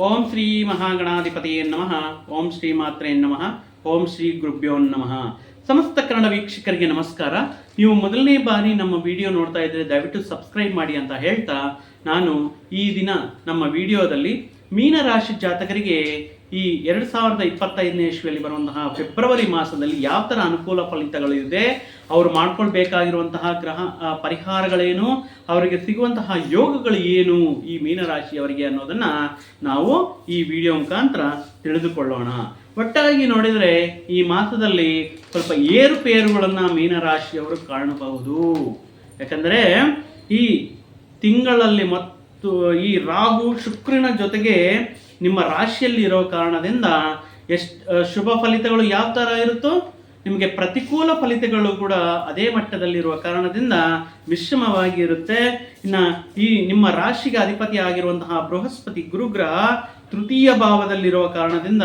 ಓಂ ಶ್ರೀ ಮಹಾಗಣಾಧಿಪತಿಯೇ ನಮಃ, ಓಂ ಶ್ರೀ ಮಾತ್ರೇ ನಮಃ, ಓಂ ಶ್ರೀ ಗುರುಭ್ಯೋ ನಮಃ. ಸಮಸ್ತ ಕನ್ನಡ ವೀಕ್ಷಕರಿಗೆ ನಮಸ್ಕಾರ. ನೀವು ಮೊದಲನೇ ಬಾರಿ ನಮ್ಮ ವಿಡಿಯೋ ನೋಡ್ತಾ ಇದ್ರೆ ದಯವಿಟ್ಟು ಸಬ್ಸ್ಕ್ರೈಬ್ ಮಾಡಿ ಅಂತ ಹೇಳ್ತಾ ನಾನು ಈ ದಿನ ನಮ್ಮ ವಿಡಿಯೋದಲ್ಲಿ ಮೀನರಾಶಿ ಜಾತಕರಿಗೆ ಈ ಎರಡು ಸಾವಿರದ ಇಪ್ಪತ್ತೈದನೇ ಇಸ್ವಿಯಲ್ಲಿ ಬರುವಂತಹ ಫೆಬ್ರವರಿ ಮಾಸದಲ್ಲಿ ಯಾವ ಥರ ಅನುಕೂಲ ಫಲಿತಗಳು ಇದೆ ಅವರು ಮಾಡ್ಕೊಳ್ಬೇಕಾಗಿರುವಂತಹ ಗ್ರಹ ಪರಿಹಾರಗಳೇನು, ಅವರಿಗೆ ಸಿಗುವಂತಹ ಯೋಗಗಳು ಏನು ಈ ಮೀನರಾಶಿಯವರಿಗೆ ಅನ್ನೋದನ್ನು ನಾವು ಈ ವಿಡಿಯೋ ಮುಖಾಂತರ ತಿಳಿದುಕೊಳ್ಳೋಣ. ಒಟ್ಟಾಗಿ ನೋಡಿದರೆ ಈ ಮಾಸದಲ್ಲಿ ಸ್ವಲ್ಪ ಏರುಪೇರುಗಳನ್ನು ಮೀನರಾಶಿಯವರು ಕಾಣಬಹುದು. ಯಾಕಂದರೆ ಈ ತಿಂಗಳಲ್ಲಿ ಮತ್ತು ಈ ರಾಹು ಶುಕ್ರನ ಜೊತೆಗೆ ನಿಮ್ಮ ರಾಶಿಯಲ್ಲಿ ಇರೋ ಕಾರಣದಿಂದ ಎಷ್ಟು ಶುಭ ಫಲಿತಗಳು ಯಾವ ಥರ ಇರುತ್ತೋ ನಿಮಗೆ ಪ್ರತಿಕೂಲ ಫಲಿತಗಳು ಕೂಡ ಅದೇ ಮಟ್ಟದಲ್ಲಿರುವ ಕಾರಣದಿಂದ ಮಿಶ್ರಮವಾಗಿ ಇರುತ್ತೆ. ಇನ್ನು ಈ ನಿಮ್ಮ ರಾಶಿಗೆ ಅಧಿಪತಿ ಆಗಿರುವಂತಹ ಬೃಹಸ್ಪತಿ ಗುರುಗ್ರಹ ತೃತೀಯ ಭಾವದಲ್ಲಿರುವ ಕಾರಣದಿಂದ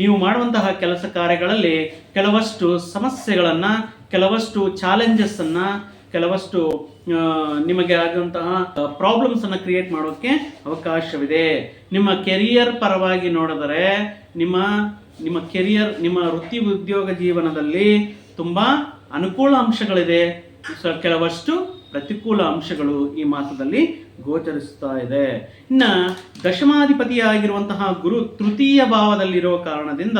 ನೀವು ಮಾಡುವಂತಹ ಕೆಲಸ ಕಾರ್ಯಗಳಲ್ಲಿ ಕೆಲವಷ್ಟು ಸಮಸ್ಯೆಗಳನ್ನು, ಕೆಲವಷ್ಟು ಚಾಲೆಂಜಸ್ಸನ್ನು ಕೆಲವಷ್ಟು ನಿಮಗೆ ಆಗುವಂತಹ ಪ್ರಾಬ್ಲಮ್ಸ್ ಅನ್ನು ಕ್ರಿಯೇಟ್ ಮಾಡೋಕ್ಕೆ ಅವಕಾಶವಿದೆ. ನಿಮ್ಮ ಕೆರಿಯರ್ ಪರವಾಗಿ ನೋಡಿದರೆ, ನಿಮ್ಮ ನಿಮ್ಮ ಕೆರಿಯರ್ ನಿಮ್ಮ ವೃತ್ತಿ ಉದ್ಯೋಗ ಜೀವನದಲ್ಲಿ ತುಂಬಾ ಅನುಕೂಲ ಅಂಶಗಳಿದೆ. ಸೊ, ಕೆಲವಷ್ಟು ಪ್ರತಿಕೂಲ ಅಂಶಗಳು ಈ ಮಾಸದಲ್ಲಿ ಗೋಚರಿಸ್ತಾ ಇದೆ. ಇನ್ನು ದಶಮಾಧಿಪತಿಯಾಗಿರುವಂತಹ ಗುರು ತೃತೀಯ ಭಾವದಲ್ಲಿರೋ ಕಾರಣದಿಂದ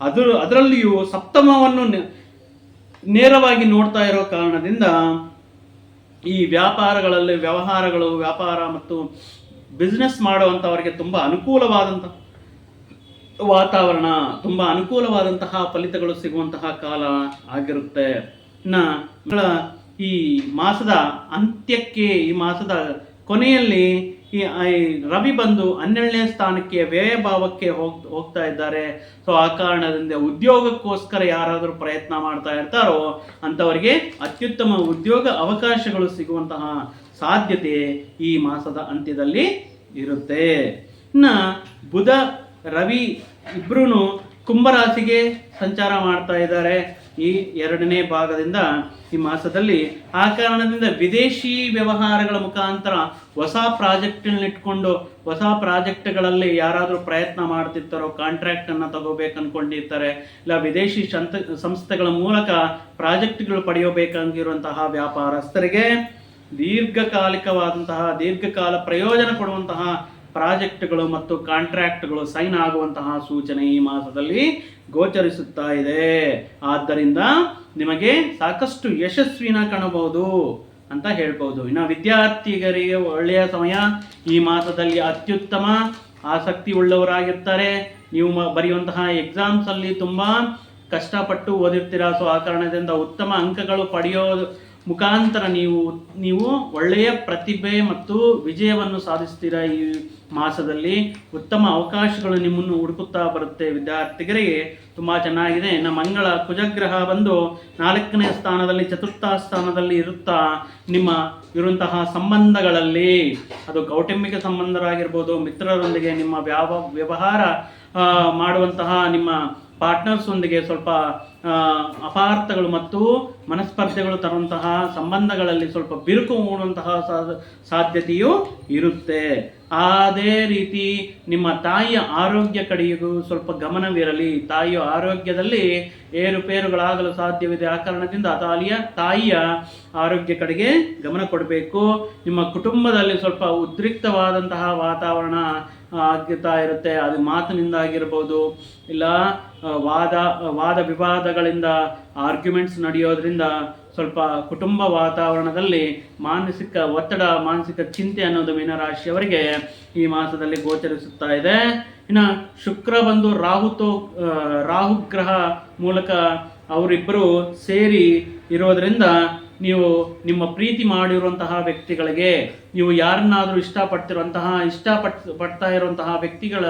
ಅದರ, ಅದರಲ್ಲಿಯೂ ಸಪ್ತಮವನ್ನು ನೇರವಾಗಿ ನೋಡ್ತಾ ಇರೋ ಕಾರಣದಿಂದ ಈ ವ್ಯಾಪಾರಗಳಲ್ಲಿ ವ್ಯವಹಾರಗಳು, ವ್ಯಾಪಾರ ಮತ್ತು ಬಿಸ್ನೆಸ್ ಮಾಡುವಂಥವರಿಗೆ ತುಂಬ ಅನುಕೂಲವಾದಂಥ ವಾತಾವರಣ, ತುಂಬ ಅನುಕೂಲವಾದಂತಹ ಫಲಿತಗಳು ಸಿಗುವಂತಹ ಕಾಲ ಆಗಿರುತ್ತೆ. ಇನ್ನು ಈ ಮಾಸದ ಅಂತ್ಯಕ್ಕೆ, ಈ ಮಾಸದ ಕೊನೆಯಲ್ಲಿ ಈ ರವಿ ಬಂದು ಹನ್ನೆರಡನೇ ಸ್ಥಾನಕ್ಕೆ ವ್ಯಯಭಾವಕ್ಕೆ ಹೋಗ್, ಹೋಗ್ತಾ ಇದ್ದಾರೆ. ಸೊ ಆ ಕಾರಣದಿಂದ ಉದ್ಯೋಗಕ್ಕೋಸ್ಕರ ಯಾರಾದರೂ ಪ್ರಯತ್ನ ಮಾಡ್ತಾ ಇರ್ತಾರೋ ಅಂಥವರಿಗೆ ಅತ್ಯುತ್ತಮ ಉದ್ಯೋಗ ಅವಕಾಶಗಳು ಸಿಗುವಂತಹ ಸಾಧ್ಯತೆ ಈ ಮಾಸದ ಅಂತ್ಯದಲ್ಲಿ ಇರುತ್ತೆ. ಇನ್ನು ಬುಧ, ರವಿ ಇಬ್ಬರೂ ಕುಂಭರಾಶಿಗೆ ಸಂಚಾರ ಮಾಡ್ತಾ ಇದ್ದಾರೆ. ಈ ಎರಡನೇ ಭಾಗದಿಂದ ಈ ಮಾಸದಲ್ಲಿ ಆ ಕಾರಣದಿಂದ ವಿದೇಶಿ ವ್ಯವಹಾರಗಳ ಮುಖಾಂತರ ಹೊಸ ಪ್ರಾಜೆಕ್ಟ್ಗಳನ್ನ ಇಟ್ಕೊಂಡು ಹೊಸ ಪ್ರಾಜೆಕ್ಟ್ಗಳಲ್ಲಿ ಯಾರಾದರೂ ಪ್ರಯತ್ನ ಮಾಡ್ತಿರ್ತಾರೋ ಕಾಂಟ್ರಾಕ್ಟ್ ಅನ್ನ ತಗೋಬೇಕು ಅನ್ಕೊಂಡಿರ್ತಾರೆ, ಇಲ್ಲ ವಿದೇಶಿ ಶಂತ, ಸಂಸ್ಥೆಗಳ ಮೂಲಕ ಪ್ರಾಜೆಕ್ಟ್ಗಳು ಪಡೆಯಬೇಕಾಗಿರುವಂತಹ ವ್ಯಾಪಾರಸ್ಥರಿಗೆ ದೀರ್ಘಕಾಲಿಕವಾದಂತಹ, ದೀರ್ಘಕಾಲ ಪ್ರಯೋಜನ ಕೊಡುವಂತಹ ಪ್ರಾಜೆಕ್ಟ್ಗಳು ಮತ್ತು ಕಾಂಟ್ರಾಕ್ಟ್ಗಳು ಸೈನ್ ಆಗುವಂತಹ ಸೂಚನೆ ಈ ಮಾಸದಲ್ಲಿ ಗೋಚರಿಸುತ್ತಾ ಇದೆ. ಆದ್ದರಿಂದ ನಿಮಗೆ ಸಾಕಷ್ಟು ಯಶಸ್ವಿನ ಕಾಣಬಹುದು ಅಂತ ಹೇಳ್ಬೋದು. ಇನ್ನು ವಿದ್ಯಾರ್ಥಿಗರಿಗೆ ಒಳ್ಳೆಯ ಸಮಯ. ಈ ಮಾಸದಲ್ಲಿ ಅತ್ಯುತ್ತಮ ಆಸಕ್ತಿ ಉಳ್ಳವರಾಗಿರ್ತಾರೆ ನೀವು ಬರೆಯುವಂತಹ ಎಕ್ಸಾಮ್ಸ್ ಅಲ್ಲಿ ತುಂಬಾ ಕಷ್ಟಪಟ್ಟು ಓದಿರ್ತೀರಾ. ಸೊ ಆ ಕಾರಣದಿಂದ ಉತ್ತಮ ಅಂಕಗಳು ಪಡೆಯೋದು ಮುಖಾಂತರ ನೀವು ನೀವು ಒಳ್ಳೆಯ ಪ್ರತಿಭೆ ಮತ್ತು ವಿಜಯವನ್ನು ಸಾಧಿಸ್ತೀರಾ ಈ ಮಾಸದಲ್ಲಿ? ಉತ್ತಮ ಅವಕಾಶಗಳು ನಿಮ್ಮನ್ನು ಹುಡುಕುತ್ತಾ ಬರುತ್ತೆ ವಿದ್ಯಾರ್ಥಿಗರಿಗೆ. ತುಂಬ ಚೆನ್ನಾಗಿದೆ. ನಮ್ಮ ಮಂಗಳ ಕುಜಗ್ರಹ ಬಂದು ನಾಲ್ಕನೇ ಸ್ಥಾನದಲ್ಲಿ, ಚತುರ್ಥ ಸ್ಥಾನದಲ್ಲಿ ಇರುತ್ತಾ ನಿಮ್ಮ ಇರುವಂತಹ ಸಂಬಂಧಗಳಲ್ಲಿ? ಅದು ಕೌಟುಂಬಿಕ ಸಂಬಂಧರಾಗಿರ್ಬೋದು, ಮಿತ್ರರೊಂದಿಗೆ ನಿಮ್ಮ ವ್ಯಾವ ವ್ಯವಹಾರ ಮಾಡುವಂತಹ ನಿಮ್ಮ ಪಾರ್ಟ್ನರ್ಸ್ ಒಂದಿಗೆ ಸ್ವಲ್ಪ ಅಪಾರ್ಥಗಳು ಮತ್ತು ಮನಸ್ಪರ್ಧೆಗಳು ತರುವಂತಹ ಸಂಬಂಧಗಳಲ್ಲಿ ಸ್ವಲ್ಪ ಬಿರುಕು ಮೂಡುವಂತಹ ಸಾಧ್ಯತೆಯೂ ಇರುತ್ತೆ. ಅದೇ ರೀತಿ ನಿಮ್ಮ ತಾಯಿಯ ಆರೋಗ್ಯ ಕಡೆಗೂ ಸ್ವಲ್ಪ ಗಮನವಿರಲಿ. ತಾಯಿಯ ಆರೋಗ್ಯದಲ್ಲಿ ಏರುಪೇರುಗಳಾಗಲು ಸಾಧ್ಯವಿದೆ. ಆ ಕಾರಣದಿಂದ ತಾಯಿಯ ತಾಯಿಯ ಆರೋಗ್ಯ ಕಡೆಗೆ ಗಮನ ಕೊಡಬೇಕು. ನಿಮ್ಮ ಕುಟುಂಬದಲ್ಲಿ ಸ್ವಲ್ಪ ಉದ್ರಿಕ್ತವಾದಂತಹ ವಾತಾವರಣ ಆಗ್ತಾ ಇರುತ್ತೆ. ಅದು ಮಾತಿನಿಂದ ಆಗಿರ್ಬೋದು, ಇಲ್ಲ, ವಾದ ವಾದ ವಿವಾದಗಳಿಂದ ಆರ್ಗ್ಯುಮೆಂಟ್ಸ್ ನಡೆಯೋದ್ರಿಂದ ಸ್ವಲ್ಪ ಕುಟುಂಬ ವಾತಾವರಣದಲ್ಲಿ ಮಾನಸಿಕ ಒತ್ತಡ, ಮಾನಸಿಕ ಚಿಂತೆ ಅನ್ನೋದು ಮೀನರಾಶಿಯವರಿಗೆ ಈ ಮಾಸದಲ್ಲಿ ಗೋಚರಿಸುತ್ತಾ ಇದೆ. ಇನ್ನು ಶುಕ್ರ ಬಂದು ರಾಹುತೋ ರಾಹುಗ್ರಹ ರಾಹು ಗ್ರಹ ಮೂಲಕ ಅವರಿಬ್ಬರು ಸೇರಿ ಇರೋದ್ರಿಂದ ನೀವು ನಿಮ್ಮ ಪ್ರೀತಿ ಮಾಡಿರುವಂತಹ ವ್ಯಕ್ತಿಗಳಿಗೆ, ನೀವು ಯಾರನ್ನಾದರೂ ಇಷ್ಟಪಡ್ತಿರುವಂತಹ ಇಷ್ಟಪಟ್ ಪಡ್ತಾ ಇರುವಂತಹ ವ್ಯಕ್ತಿಗಳ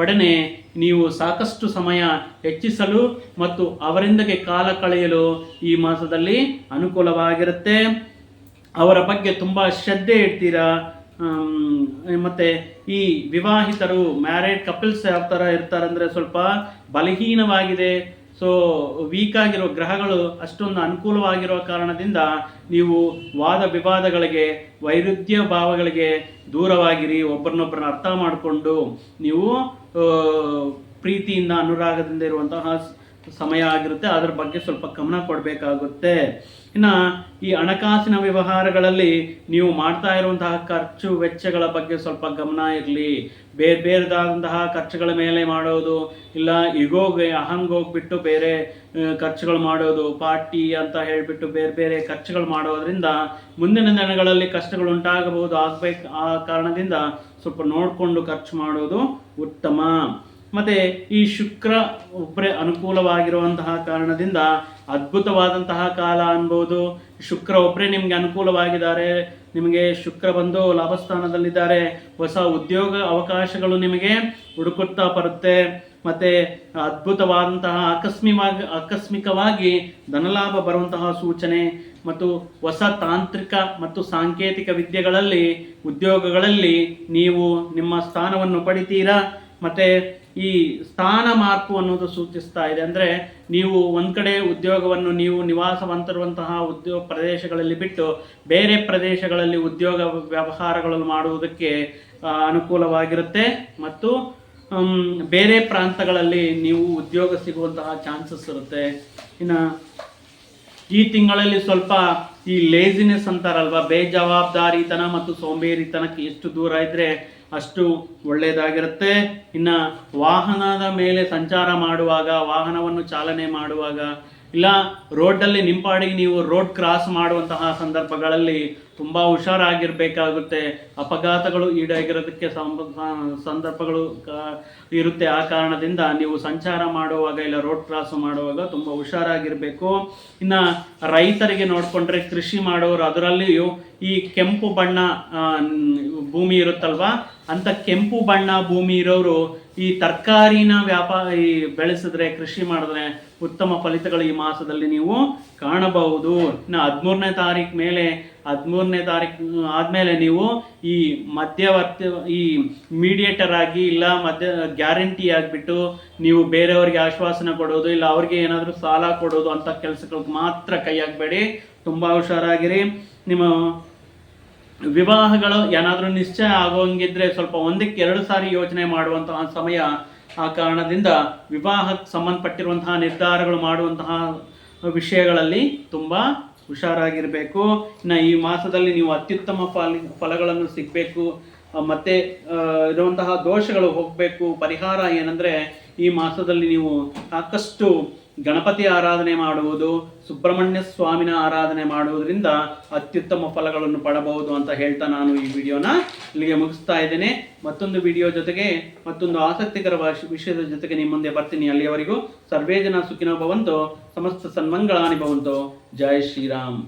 ಒಡನೆ ನೀವು ಸಾಕಷ್ಟು ಸಮಯ ಹೆಚ್ಚಿಸಲು ಮತ್ತು ಅವರಿಂದಗೆ ಕಾಲ ಕಳೆಯಲು ಈ ಮಾಸದಲ್ಲಿ ಅನುಕೂಲವಾಗಿರುತ್ತೆ. ಅವರ ಬಗ್ಗೆ ತುಂಬ ಶ್ರದ್ಧೆ ಇಡ್ತೀರಾ? ಮತ್ತು ಈ ವಿವಾಹಿತರು ಮ್ಯಾರೇಡ್ ಕಪಲ್ಸ್ ಯಾವ ಥರ ಇರ್ತಾರೆ ಅಂದರೆ ಸ್ವಲ್ಪ ಬಲಹೀನವಾಗಿದೆ. ಸೊ ವೀಕ್ ಆಗಿರೋ ಗ್ರಹಗಳು ಅಷ್ಟೊಂದು ಅನುಕೂಲವಾಗಿರೋ ಕಾರಣದಿಂದ ನೀವು ವಾದ ವಿವಾದಗಳಿಗೆ, ವೈರುಧ್ಯ ಭಾವಗಳಿಗೆ ದೂರವಾಗಿರಿ, ಒಬ್ಬರನ್ನೊಬ್ಬರನ್ನ ಅರ್ಥ ಮಾಡಿಕೊಂಡು ನೀವು ಪ್ರೀತಿಯಿಂದ ಅನುರಾಗದಿಂದ ಇರುವಂತಹ ಸಮಯ ಆಗಿರುತ್ತೆ, ಅದರ ಬಗ್ಗೆ ಸ್ವಲ್ಪ ಗಮನ ಕೊಡಬೇಕಾಗುತ್ತೆ. ಇನ್ನು ಈ ಹಣಕಾಸಿನ ವ್ಯವಹಾರಗಳಲ್ಲಿ ನೀವು ಮಾಡ್ತಾ ಇರುವಂತಹ ಖರ್ಚು ವೆಚ್ಚಗಳ ಬಗ್ಗೆ ಸ್ವಲ್ಪ ಗಮನ ಇರಲಿ. ಬೇರೆ ಬೇರೆದಾದಂತಹ ಖರ್ಚುಗಳ ಮೇಲೆ ಮಾಡೋದು, ಇಲ್ಲ ಇಗೋಗೆ, ಅಹಂಗೋಗ್ಬಿಟ್ಟು ಬೇರೆ ಖರ್ಚುಗಳು ಮಾಡೋದು, ಪಾರ್ಟಿ ಅಂತ ಹೇಳಿಬಿಟ್ಟು ಬೇರೆ ಬೇರೆ ಖರ್ಚುಗಳು ಮಾಡೋದ್ರಿಂದ ಮುಂದಿನ ದಿನಗಳಲ್ಲಿ ಕಷ್ಟಗಳು ಉಂಟಾಗಬಹುದು. ಆಗ್ಬೇಕು, ಆ ಕಾರಣದಿಂದ ಸ್ವಲ್ಪ ನೋಡಿಕೊಂಡು ಖರ್ಚು ಮಾಡೋದು ಉತ್ತಮ. ಮತ್ತೆ ಈ ಶುಕ್ರ ಒಬ್ಬರೇ ಅನುಕೂಲವಾಗಿರುವಂತಹ ಕಾರಣದಿಂದ ಅದ್ಭುತವಾದಂತಹ ಕಾಲ ಅನ್ಬೋದು. ಶುಕ್ರ ಒಬ್ಬರೇ ನಿಮಗೆ ಅನುಕೂಲವಾಗಿದ್ದಾರೆ, ನಿಮಗೆ ಶುಕ್ರ ಬಂದು ಲಾಭಸ್ಥಾನದಲ್ಲಿದ್ದಾರೆ, ಹೊಸ ಉದ್ಯೋಗ ಅವಕಾಶಗಳು ನಿಮಗೆ ಹುಡುಕುತ್ತಾ ಬರುತ್ತೆ. ಮತ್ತೆ ಅದ್ಭುತವಾದಂತಹ ಆಕಸ್ಮಿಕವಾಗಿ ಆಕಸ್ಮಿಕವಾಗಿ ಧನಲಾಭ ಬರುವಂತಹ ಸೂಚನೆ ಮತ್ತು ಹೊಸ ತಾಂತ್ರಿಕ ಮತ್ತು ಸಾಂಕೇತಿಕ ವಿದ್ಯೆಗಳಲ್ಲಿ, ಉದ್ಯೋಗಗಳಲ್ಲಿ ನೀವು ನಿಮ್ಮ ಸ್ಥಾನವನ್ನು ಪಡಿತೀರಾ? ಮತ್ತೆ ಈ ಸ್ಥಾನ ಮಾರ್ಪು ಅನ್ನೋದು ಸೂಚಿಸ್ತಾ ಇದೆ. ಅಂದರೆ ನೀವು ಒಂದು ಕಡೆ ಉದ್ಯೋಗವನ್ನು ನೀವು ನಿವಾಸವಂತಿರುವಂತಹ ಉದ್ಯೋಗ ಪ್ರದೇಶಗಳಲ್ಲಿ ಬಿಟ್ಟು ಬೇರೆ ಪ್ರದೇಶಗಳಲ್ಲಿ ಉದ್ಯೋಗ ವ್ಯವಹಾರಗಳನ್ನು ಮಾಡುವುದಕ್ಕೆ ಅನುಕೂಲವಾಗಿರುತ್ತೆ. ಮತ್ತು ಬೇರೆ ಪ್ರಾಂತಗಳಲ್ಲಿ ನೀವು ಉದ್ಯೋಗ ಸಿಗುವಂತಹ ಚಾನ್ಸಸ್ ಇರುತ್ತೆ. ಇನ್ನು ಈ ತಿಂಗಳಲ್ಲಿ ಸ್ವಲ್ಪ ಈ ಲೇಸಿನೆಸ್ ಅಂತಾರಲ್ವ, ಬೇಜವಾಬ್ದಾರಿತನ ಮತ್ತು ಸೋಂಬೇರಿತನಕ್ಕೆ ಎಷ್ಟು ದೂರ ಇದ್ರೆ ಅಷ್ಟು ಒಳ್ಳೆಯದಾಗಿರುತ್ತೆ. ಇನ್ನು ವಾಹನದ ಮೇಲೆ ಸಂಚಾರ ಮಾಡುವಾಗ, ವಾಹನವನ್ನು ಚಾಲನೆ ಮಾಡುವಾಗ, ಇಲ್ಲ ರೋಡಲ್ಲಿ ನಿಂಪಾಡಿಗೆ ನೀವು ರೋಡ್ ಕ್ರಾಸ್ ಮಾಡುವಂತಹ ಸಂದರ್ಭಗಳಲ್ಲಿ ತುಂಬ ಹುಷಾರಾಗಿರಬೇಕಾಗುತ್ತೆ. ಅಪಘಾತಗಳು ಈಡಾಗಿರೋದಕ್ಕೆ ಸಂದರ್ಭಗಳು ಇರುತ್ತೆ. ಆ ಕಾರಣದಿಂದ ನೀವು ಸಂಚಾರ ಮಾಡುವಾಗ ಇಲ್ಲ ರೋಡ್ ಕ್ರಾಸ್ ಮಾಡುವಾಗ ತುಂಬ ಹುಷಾರಾಗಿರಬೇಕು. ಇನ್ನು ರೈತರಿಗೆ ನೋಡಿಕೊಂಡ್ರೆ ಕೃಷಿ ಮಾಡೋರು ಅದರಲ್ಲಿಯೂ ಈ ಕೆಂಪು ಬಣ್ಣ ಭೂಮಿ ಇರುತ್ತಲ್ವಾ? ಅಂತ ಕೆಂಪು ಬಣ್ಣ ಭೂಮಿ ಇರೋರು ಈ ತರಕಾರಿನ ವ್ಯಾಪಾರ ಈ ಬೆಳೆಸಿದ್ರೆ, ಕೃಷಿ ಮಾಡಿದ್ರೆ ಉತ್ತಮ ಫಲಿತಗಳು ಈ ಮಾಸದಲ್ಲಿ ನೀವು ಕಾಣಬಹುದು. ಇನ್ನು ಹದಿಮೂರನೇ ತಾರೀಕು ಮೇಲೆ, ಹದಿಮೂರನೇ ತಾರೀಕು ಆದಮೇಲೆ ನೀವು ಈ ಮಧ್ಯವರ್ತಿ, ಈ ಮೀಡಿಯೇಟರ್ ಆಗಿ ಇಲ್ಲ ಮಧ್ಯ, ಗ್ಯಾರಂಟಿ ಆಗಿಬಿಟ್ಟು ನೀವು ಬೇರೆಯವ್ರಿಗೆ ಆಶ್ವಾಸನೆ ಕೊಡೋದು, ಇಲ್ಲ ಅವ್ರಿಗೆ ಏನಾದರೂ ಸಾಲ ಕೊಡೋದು ಅಂತ ಕೆಲಸಗಳಿಗೆ ಮಾತ್ರ ಕೈ ಹಾಕಬೇಡಿ. ತುಂಬ ಹುಷಾರಾಗಿರಿ. ನಿಮ್ಮ ವಿವಾಹಗಳು ಏನಾದರೂ ನಿಶ್ಚಯ ಆಗೋಂಗಿದ್ರೆ ಸ್ವಲ್ಪ ಒಂದಕ್ಕೆ ಎರಡು ಸಾರಿ ಯೋಚನೆ ಮಾಡುವಂತಹ ಸಮಯ ಆ ಕಾರಣದಿಂದ ವಿವಾಹಕ್ಕೆ ಸಂಬಂಧಪಟ್ಟಿರುವಂತಹ ನಿರ್ಧಾರಗಳು ಮಾಡುವಂತಹ ವಿಷಯಗಳಲ್ಲಿ ತುಂಬ ಹುಷಾರಾಗಿರಬೇಕು. ಇನ್ನು ಈ ಮಾಸದಲ್ಲಿ ನೀವು ಅತ್ಯುತ್ತಮ ಫಲ, ಫಲಗಳನ್ನು ಸಿಗಬೇಕು. ಮತ್ತೆ ಇರುವಂತಹ ದೋಷಗಳು ಹೋಗಬೇಕು. ಪರಿಹಾರ ಏನಂದರೆ ಈ ಮಾಸದಲ್ಲಿ ನೀವು ಸಾಕಷ್ಟು ಗಣಪತಿ ಆರಾಧನೆ ಮಾಡುವುದು, ಸುಬ್ರಹ್ಮಣ್ಯ ಸ್ವಾಮಿನ ಆರಾಧನೆ ಮಾಡುವುದರಿಂದ ಅತ್ಯುತ್ತಮ ಫಲಗಳನ್ನು ಪಡಬಹುದು ಅಂತ ಹೇಳ್ತಾ ನಾನು ಈ ವಿಡಿಯೋನ ಇಲ್ಲಿಗೆ ಮುಗಿಸ್ತಾ ಇದ್ದೇನೆ. ಮತ್ತೊಂದು ವಿಡಿಯೋ ಜೊತೆಗೆ, ಮತ್ತೊಂದು ಆಸಕ್ತಿಕರ ವಿಷಯದ ಜೊತೆಗೆ ನಿಮ್ಮ ಮುಂದೆ ಬರ್ತೀನಿ ಅಲ್ಲಿಯವರೆಗೂ. ಸರ್ವೇ ಜನ ಸುಖಿನೋ ಭವಂತು, ಸಮಸ್ತ ಸನ್ಮಂಗಳಾನಿ ಭವಂತು. ಜೈ ಶ್ರೀರಾಮ್.